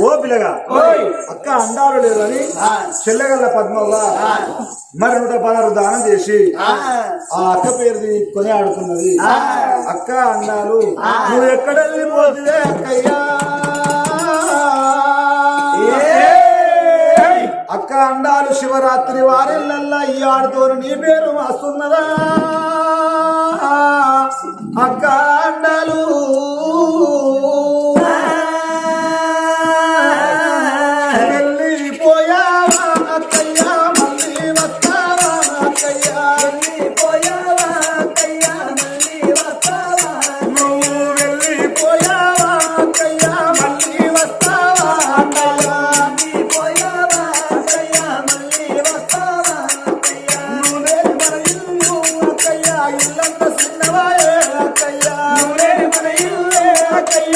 ఓ పిల్లగా అక్క అండాలు లేదని చెల్లెగల్ల పద్మవ్వ మరి నూట పదహారు దానం చేసి ఆ. అక్క పేరుది కొని ఆడుతున్నది అక్క అండాలు నువ్వు ఎక్కడ వెళ్ళిపోతులే అక్కయ్యా అక్క అండాలు శివరాత్రి వారెల్లల్లా ఈ ఆడుతోను నీ పేరు వస్తున్నదా అక్క అండాలు.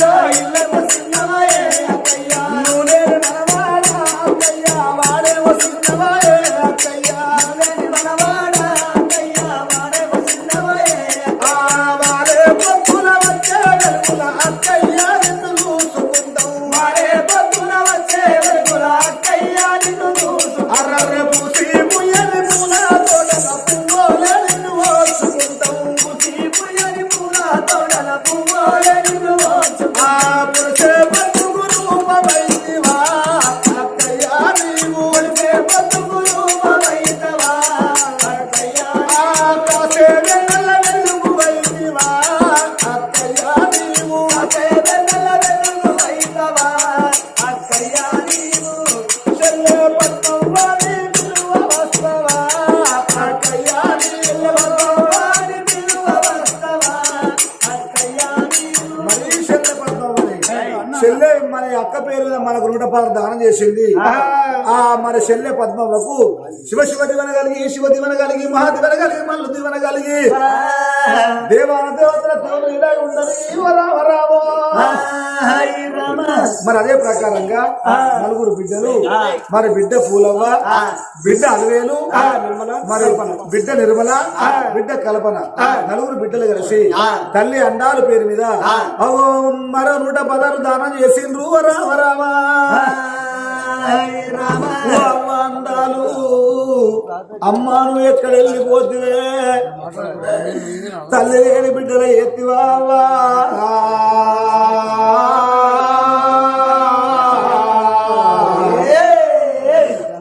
అక్కయ్యా ఇల్లంత చెల్లె మన అక్క పేరు మీద మనకు నూట పదహారు దానం చేసింది. ఆ మన చెల్లె పద్మవ్వకు శివ శివ దివన కలిగి శివ దివన కలిగి మహాదివన కలిగి మల్లు దివన కలిగి. దేవాన దేవతల తోడు ఇలా మరి అదే ప్రకారంగా నలుగురు బిడ్డలు మరి బిడ్డ పూలవ్వ బిడ్డ అలవేలు మరి బిడ్డ నిర్మల బిడ్డ కల్పన. నలుగురు బిడ్డలు కలిసి తల్లి అండాల పేరు మీద మరో నూట పదహారు దానం చేసిండ్రు. రామ రామా. అమ్మ అందాలు. అమ్మ నువ్వు ఎక్కడ వెళ్ళిపోతువే తల్లి లేని బిడ్డల ఎత్తివావా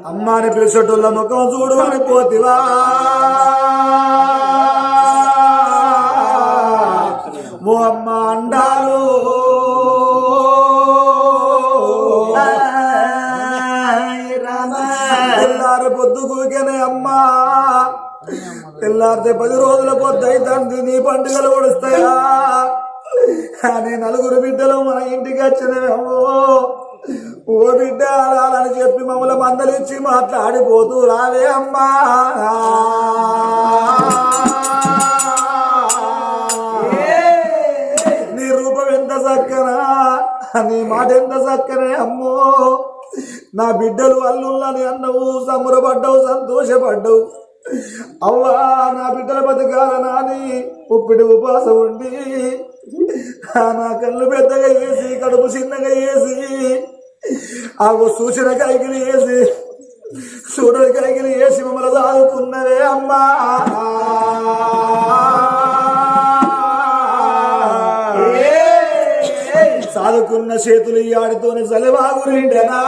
అమ్మాని పిలిచేటోళ్ళ ముఖం చూడు అని పోతివా? తెల్లారితే పది రోజుల పొద్దు తండ్రి నీ పండుగలు ఒడుస్తాయా అని నలుగురు బిడ్డలు మన ఇంటికి వచ్చినవేమో. ఓ బిడ్డ రాలని చెప్పి మమ్మల్ని మందలిచ్చి మాట్లాడిపోతూ రావే అమ్మా. నీ రూపం ఎంత చక్కనా? నీ మాట ఎంత చక్కనే అమ్మో. నా బిడ్డలు అల్లుళ్ళని అన్నవు సంబరపడ్డవు సంతోషపడ్డవు. అవ్వా నా బిడ్డల బతకాలనాని ఉప్పిడి ఉపాసం ఉండి నా కళ్ళు పెద్దగా వేసి కడుపు చిన్నగా వేసి ఆ సూచన కాయకిని వేసి చూడని కాయకిని వేసి మమ్మల్ని దాదుకున్నవే అమ్మా. సాదుకున్న చేతులు ఈ ఆడితోని సలివాగురిండెనా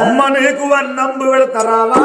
అమ్మ నీకు అన్నంబు పెడతారావా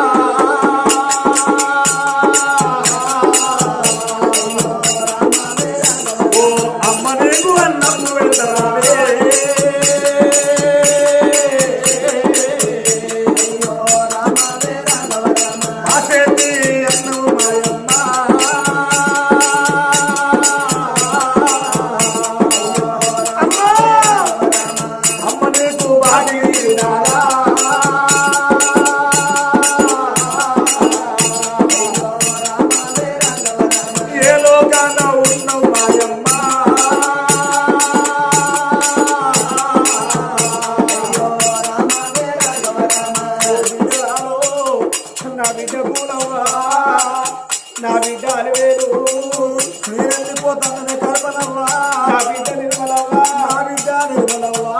నా బిడ్డ నిర్మలవ్వా. నా బిడ్డ నిర్మలవ్వా.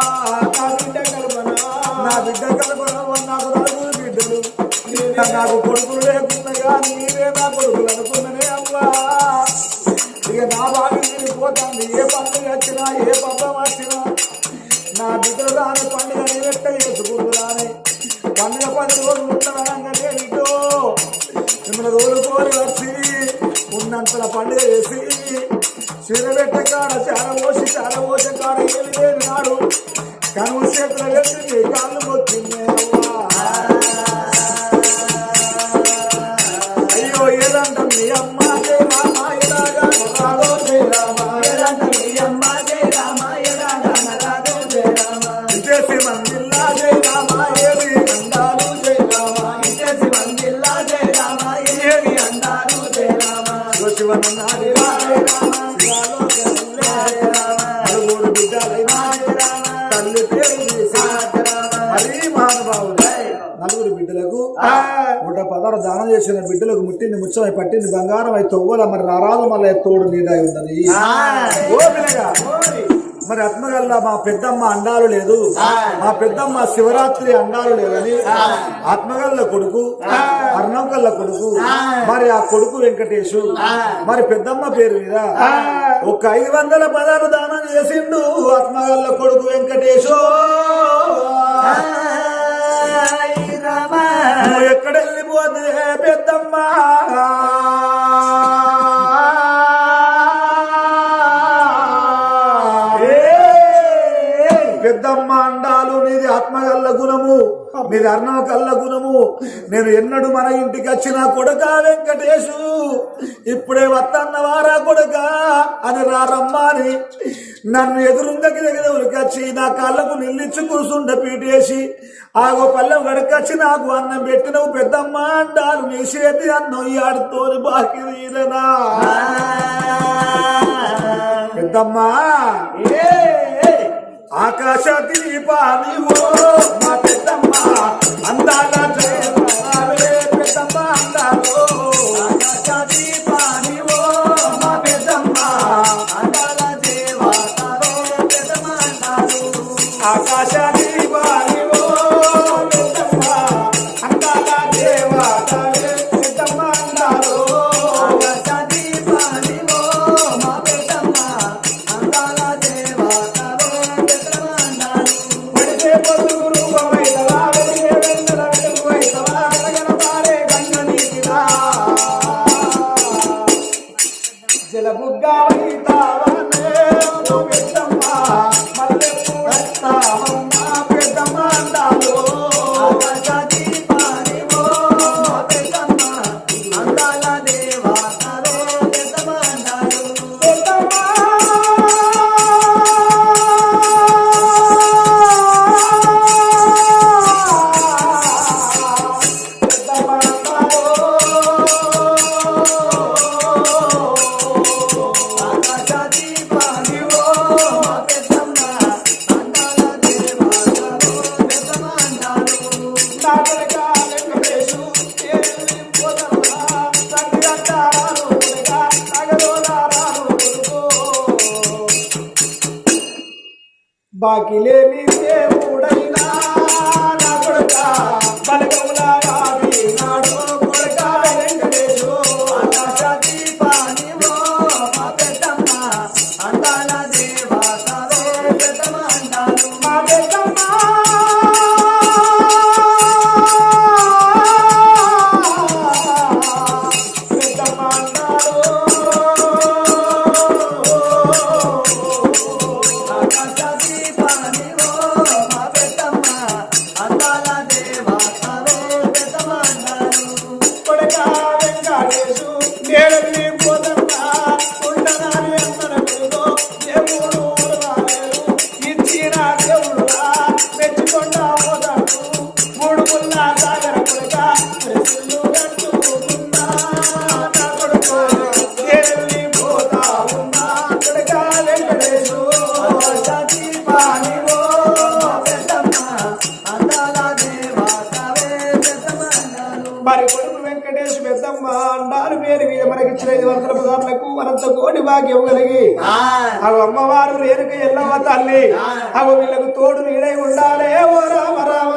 నా బిడ్డ కల్పన. నా బిడ్డ కల్పనవ్వ నాకు నలుగురు బిడ్డలు. నాకు కొడుకులు లేకుండా నీవే నా కొడుకులు అనుకున్ననే అవ్వా. ఇక నా బాగా పోతాంది ఏ పండుగ వచ్చినా ఏ పబ్బం వచ్చినా. నా బిడ్డలు రాని పండుగ నీవెట్ట చేసుకుంటున్నానే. పండుగ పది రోజులు ఉంటానంటే ఇటో. మిమ్మల్ని తోలుకొని వచ్చి ఉన్నంతల పండుగ నలుగురు బిడ్డలకు దానం చేసిన బిడ్డలకు ముట్టింది ముచ్చమై పట్టింది బంగారం అయి తొవ్వల మరి రారాజు మళ్ళీ తోడు నీడై ఉన్నది. ఓ మరి ఆత్మగల్ల మా పెద్దమ్మ అండాలు లేదు. మా పెద్దమ్మ శివరాత్రి అండాలు లేదని ఆత్మగల్ల కొడుకు అర్ణంకల్ల కొడుకు మరి ఆ కొడుకు వెంకటేశు మరి పెద్దమ్మ పేరు మీద ఒక ఐదు వందల పదాలు దానం చేసిండు ఆత్మగల్ల కొడుకు వెంకటేశు. నువ్వు ఎక్కడ వెళ్ళిపోతే పెద్దమ్మ పెద్దమ్మ? నీది అర్ణవ కల్ల గుణము. నేను ఎన్నడు మన ఇంటికి వచ్చిన కొడుక వెంకటేశు. ఇప్పుడే వత్తన్న వారా కొడుక అని రారమ్మా అని నన్ను ఎదురుంగకి దగ్గర ఉరికొచ్చి నా కళ్ళకు నిల్లిచ్చి కూర్చుండ పీటేసి ఆగో పల్లెం గడకొచ్చి నాకు అన్నం పెట్టినవు పెద్దమ్మ అంటారు. నీ చేతి అన్నం ఈ ఆడుతోని బాకి తీరనా? పెద్దమ్మా. ఆకాశ దీపానివో మా పెద్దమ్మ అందాల జయమావే పెద్దమ్మ అందాలో. ఆకాశ దీపానివో మా పెద్దమ్మ అందాల దేవతారో పెద్దమ్మ అందాలు. ఆకాశ దీపానివో బాకి లేని మనకి ఇచ్చిన ఐదు వందల పదార్థులకు అనంత కోటి భాగ్యం కలిగి. అవు అమ్మవారు రేణుక ఎల్లమ్మ తల్లి. అవు వీళ్ళకు తోడు నీడై ఉండాలే ఓ రామ రామ.